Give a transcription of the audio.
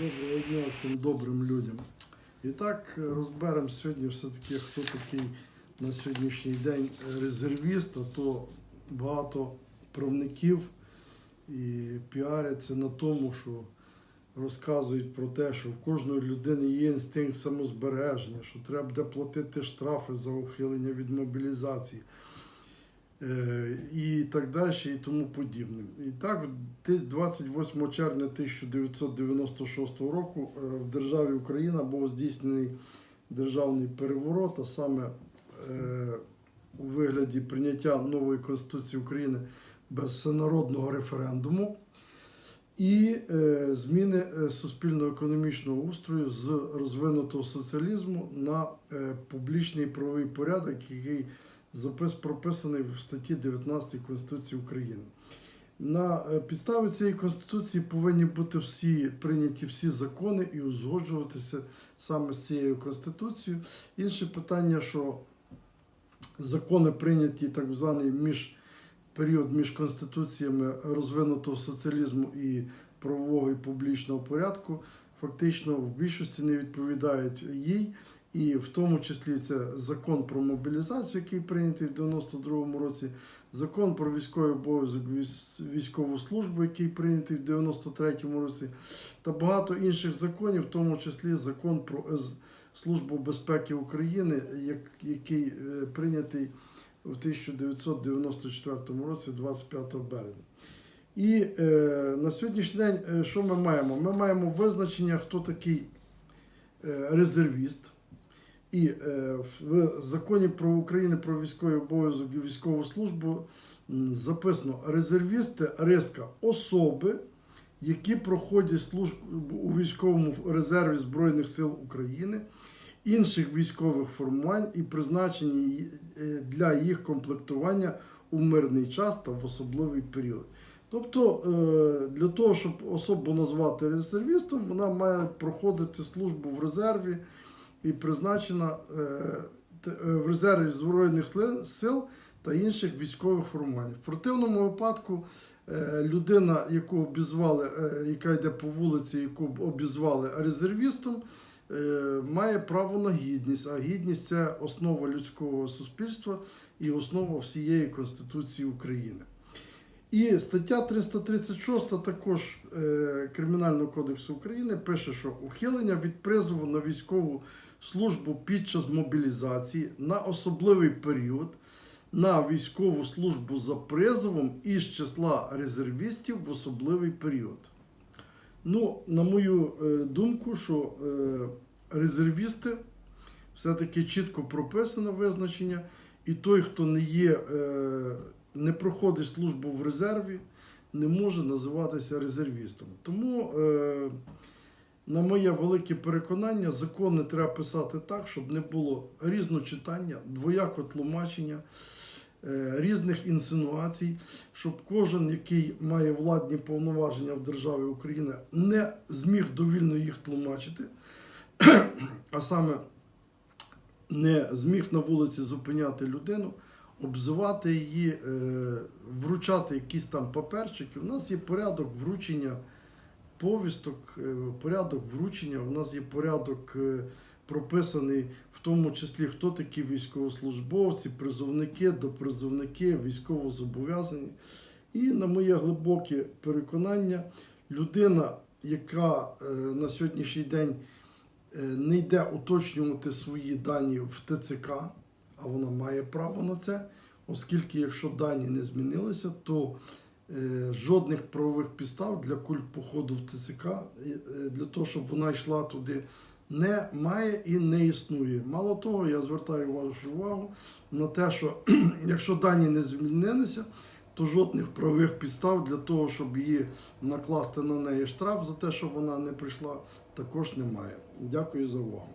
Доброго дня всім добрим людям. І так розберемо сьогодні все-таки, хто такий на сьогоднішній день резервіст, а то багато правників і піаряться на тому, що розказують про те, що в кожної людини є інстинкт самозбереження, що треба буде платити штрафи за ухилення від мобілізації. Е, і так далі, і тому подібне. І так, 28 червня 1996 року е, в державі Україна був здійснений державний переворот, а саме е, у вигляді прийняття нової Конституції України без всенародного референдуму і зміни суспільно-економічного устрою з розвинутого соціалізму на публічний правовий порядок, який запис прописаний в статті 19 Конституції України. На е, підставі цієї конституції повинні бути всі прийняті всі закони і узгоджуватися саме з цією конституцією. Інше питання, що закони прийняті так званий між період між конституціями розвинутого соціалізму і правового і публічного порядку, фактично в більшості не відповідають їй. І в тому числі це закон про мобілізацію, який прийнятий в 92-му році, закон про військовий обов'язок військову службу, який прийнятий в 93-му році, та багато інших законів, в тому числі закон про Службу безпеки України, який е, прийнятий в 1994 році, 25 березня. І е, на сьогоднішній день е, що ми маємо? Ми маємо визначення, хто такий е, резервіст. І е, в законі про Україну про військовий обов'язок і військову службу записано резервісти риска особи, які проходять службу у військовому резерві Збройних сил України, інших військових формувань і призначені е, для їх комплектування у мирний час та в особливий період. Тобто, е, для того, щоб особу назвати резервістом, вона має проходити службу в резерві і призначена е, е, в резерві Збройних сил та інших військових формувань. В противному випадку е, людина, яку обізвали, яка йде по вулиці, яку обізвали резервістом, має право на гідність. А гідність це основа людського суспільства і основа всієї Конституції України. І стаття 336 також Кримінального кодексу України пише, що ухилення від призову на військову службу під час мобілізації на особливий період на військову службу за призовом із числа резервістів в особливий період. Ну, на мою е, думку, що е, резервісти все-таки чітко прописано визначення, і той, хто не є, е, не проходить службу в резерві, не може називатися резервістом. Тому, на моє велике переконання, закони треба писати так, щоб не було різночитання, двояко тлумачення, е, різних інсинуацій, щоб кожен, який має владні повноваження в державі України, не зміг довільно їх тлумачити, а саме не зміг на вулиці зупиняти людину, обзивати її, е, вручати якісь там паперчики. У нас є порядок вручення повісток, е, порядок вручення, у нас є порядок е, прописаний, в тому числі хто такі військовослужбовці, призовники, допризовники, військовозобов'язані. І на моє глибоке переконання, людина, яка е, на сьогоднішній день не йде уточнювати свої дані в ТЦК, а вона має право на це, оскільки якщо дані не змінилися, то жодних правових підстав для культ походу в ТЦК, е, е, для того, щоб вона йшла туди, немає і не існує. Мало того, я звертаю вашу увагу на те, що якщо дані не змінилися, то жодних правових підстав для того, щоб її накласти на неї штраф за те, що вона не прийшла, також немає. Дякую за увагу.